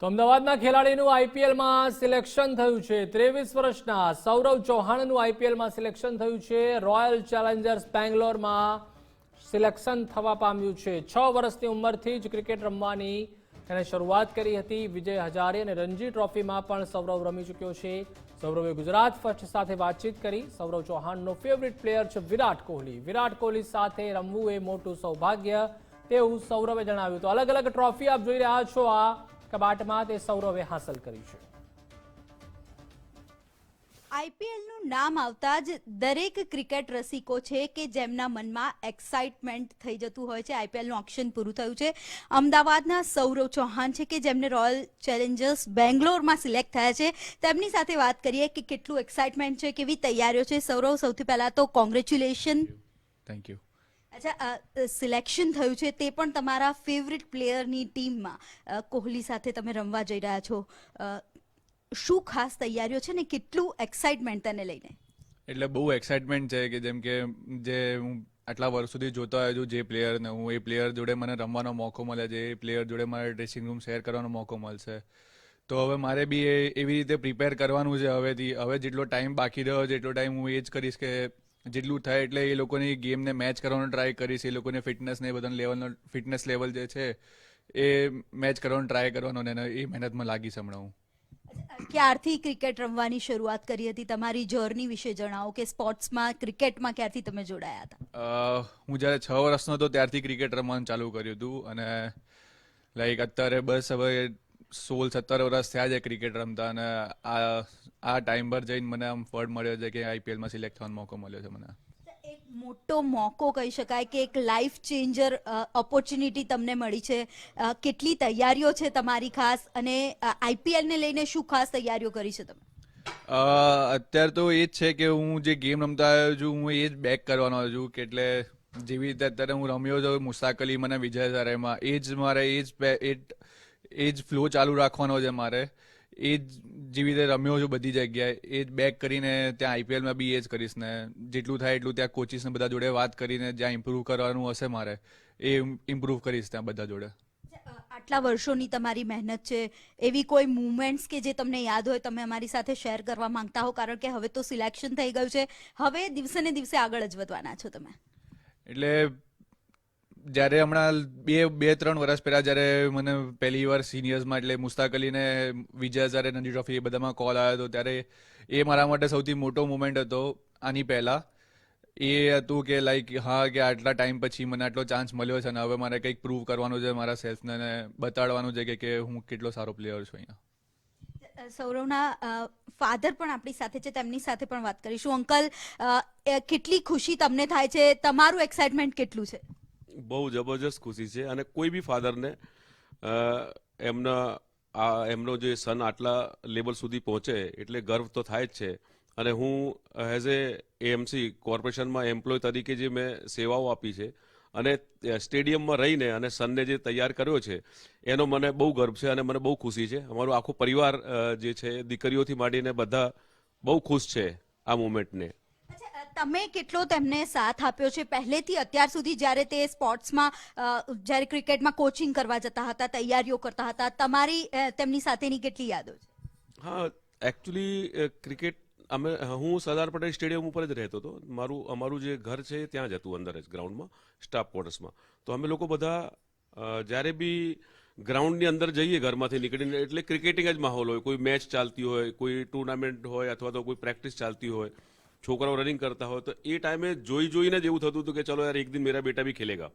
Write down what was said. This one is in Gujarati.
તો અમદાવાદના ખેલાડીનું આઈપીએલમાં સિલેક્શન થયું છે. ત્રેવીસ વર્ષના સૌરવ ચૌહાણનું આઈપીએલમાં સિલેક્શન થયું છે. રોયલ ચેલેન્જર્સ બેંગ્લોરમાં સિલેક્શન થવા પામ્યું છે. છ વર્ષની ઉંમરથી જ ક્રિકેટ રમવાની તેણે શરૂઆત કરી હતી વિજય હજારે અને રણજી ટ્રોફીમાં પણ સૌરવ રમી ચૂક્યો છે. સૌરવે ગુજરાત ફર્સ્ટ સાથે વાતચીત કરી. સૌરવ ચૌહાણનો ફેવરિટ પ્લેયર છે વિરાટ કોહલી. વિરાટ કોહલી સાથે રમવું એ મોટું સૌભાગ્ય તેવું સૌરવે જણાવ્યું તો અલગ અલગ ટ્રોફી આપ જોઈ રહ્યા છો આ કબાટમાં તે સૌરવે હાંસલ કરી છે. આઈપીએલનું નામ આવતા જ દરેક ક્રિકેટ રસિકો છે કે જેમના મનમાં એક્સાઇટમેન્ટ થઈ જતું હોય છે. આઈપીએલનું ઓક્શન પૂરું થયું છે. અમદાવાદના સૌરવ ચૌહાણ છે કે જેમને રોયલ ચેલેન્જર્સ બેંગ્લોરમાં સિલેક્ટ થયા છે. તેમની સાથે વાત કરીએ કે કેટલું એક્સાઇટમેન્ટ છે કેવી તૈયારીઓ છે. સૌરવ સૌથી પહેલાં તો કોંગ્રેચ્યુલેશન થેન્ક યુ અચ્છા સિલેક્શન થયું છે તે પણ તમારા ફેવરિટ પ્લેયરની ટીમમાં. કોહલી સાથે તમે રમવા જઈ રહ્યા છો. શું ખાસ તૈયારીઓ છે ને કેટલું એક્સાઇટમેન્ટ તેને લઈને? એટલે બહુ એક્સાઇટમેન્ટ છે કે જેમ કે જે હું આટલા વર્ષ સુધી જોતો આવ્યો છું જે પ્લેયરને હું એ પ્લેયર જોડે મને રમવાનો મોકો મળે છે, એ પ્લેયર જોડે મારે ડ્રેસિંગ રૂમ શેર કરવાનો મોકો મળશે. તો હવે મારે બી એ એવી રીતે પ્રિપેર કરવાનું છે હવેથી. હવે જેટલો ટાઈમ બાકી રહ્યો છે, એટલો ટાઈમ હું એ જ કરીશ કે જેટલું થાય એટલે એ લોકોની ગેમને મેચ કરવાનો ટ્રાય કરીશ એ લોકોને ફિટનેસ ને એ બધા લેવલનો ફિટનેસ લેવલ જે છે એ મેચ કરવાનો ટ્રાય કરવાનો ને એ મહેનતમાં લાગીશ હમણાં હું ક્યારથી ક્રિકેટ રમવાની શરૂઆત કરી હતી? તમારી જર્ની વિશે જણાવો કે સ્પોર્ટ્સમાં ક્રિકેટમાં ક્યારથી તમે જોડાયા હતા? હું જ્યારે છ વર્ષનો હતો ત્યારથી ક્રિકેટ રમવાનું ચાલુ કર્યું હતું અને લાઈક અત્યારે બસ હવે સોળ સત્તર વર્ષ થયા છે ક્રિકેટ રમતા અને આ આ ટાઈમ પર જઈને મને આમ ફળ મળ્યો છે કે આઈપીએલમાં સિલેક્ટ થવાનો મોકો મળ્યો છે મને. એક મોટો મોકો કહી શકાય કે એક લાઈફ ચેન્જર ઓપોર્ચ્યુનિટી તમને મળી છે. કેટલી તૈયારીઓ છે તમારી ખાસ અને આઈપીએલને લઈને શું ખાસ તૈયારીઓ કરી છે તમે? અત્યારે તો એ જ છે કે હું જે ગેમ રમતા આવ્યો છું હું એ જ બેક કરવાનો છું કે એટલે જેવી રીતે અત્યારે હું રમ્યો છું મુસાકલી મને વિજય સરેમાં એ જ મારે એ જ એ એ જ ફ્લો ચાલુ રાખવાનો છે મારે. એ જ જેવી રીતે રમ્યો છું બધી જગ્યાએ એ જ બેક કરીને ત્યાં આઈપીએલમાં બી એ જ કરીશ ને. જેટલું થાય એટલું ત્યાં કોચિસને બધા જોડે વાત કરીને જ્યાં ઇમ્પ્રૂવ કરવાનું હશે મારે એ ઇમ્પ્રૂવ કરીશ ત્યાં બધા જોડે. આટલા વર્ષોની તમારી મહેનત છે એવી કોઈ મુમેન્ટ્સ કે જે તમને યાદ હોય તમે અમારી સાથે શેર કરવા માંગતા હો? કારણ કે હવે તો સિલેક્શન થઈ ગયું છે. હવે દિવસે ને દિવસે આગળ જ વધવાના છો તમે. એટલે જ્યારે હમણાં બે બે, ત્રણ વર્ષ પહેલા જ્યારે મને પહેલી વાર સિનિયર્સમાં એટલે મુસ્તાક અલીને, વિજય જ્યારે રણજી ટ્રોફી એ બધામાં કોલ આવ્યો હતો, ત્યારે એ મારા માટે સૌથી મોટો મુમેન્ટ હતો આની પહેલાં. એ હતું કે લાઈક હા, કે આટલા ટાઈમ પછી મને આટલો ચાન્સ મળ્યો છે અને હવે મારે કંઈક પ્રૂવ કરવાનું છે, મારા સેલ્ફને બતાડવાનું છે કે હું કેટલો સારો પ્લેયર છું અહીંયા. સૌરવના ફાધર પણ આપણી સાથે છે, તેમની સાથે પણ વાત કરીશું. અંકલ કેટલી ખુશી તમને થાય છે? તમારું એક્સાઇટમેન્ટ કેટલું છે? બહુ જબરજસ્ત ખુશી છે અને કોઈ બી ફાધરને એમના, આ, એમનો જે સન આટલા લેવલ સુધી પહોંચે એટલે ગર્વ તો થાય જ છે. અને હું એઝ એ એએમસી કોર્પોરેશનમાં એમ્પ્લોય તરીકે જે મેં સેવાઓ આપી છે અને સ્ટેડિયમમાં રહીને અને સનને જે તૈયાર કર્યો છે, એનો મને બહુ ગર્વ છે અને મને બહુ ખુશી છે. અમારો આખો પરિવાર જે છે, દીકરીઓથી માંડીને બધા બહુ ખુશ છે આ મુમેન્ટને. તમે કેટલો તેમને સાથ આપ્યો છે? પહેલેથી અત્યાર સુધી જ્યારે તે સ્પોર્ટ્સમાં જ્યારે ક્રિકેટમાં કોચિંગ કરવા જતા હતા, તૈયારીઓ કરતા હતા, તમારી તેમની સાથેની કેટલી યાદો છે? હા એકચ્યુઅલી ક્રિકેટ અમે, હું સરદાર પટેલ સ્ટેડિયમ ઉપર જ રહેતો હતો. મારું, અમારું જે ઘર છે ત્યાં જ હતું, અંદર જ ગ્રાઉન્ડમાં, સ્ટાફ ક્વાર્ટર્સમાં. તો અમે લોકો બધા જ્યારે બી ગ્રાઉન્ડની અંદર જઈએ ઘરમાંથી નીકળીને, એટલે ક્રિકેટિંગ જ માહોલ હોય. કોઈ મેચ ચાલતી હોય, કોઈ ટુર્નામેન્ટ હોય અથવા તો કોઈ પ્રેક્ટિસ ચાલતી હોય. છોકરાઓ રનિંગ કરતા હોય તો એ ટાઈમે જોઈ જોઈને જ એવું થતું હતું કે ચલો યાર, એક દિન મેરા બેટા બી ખેલેગા.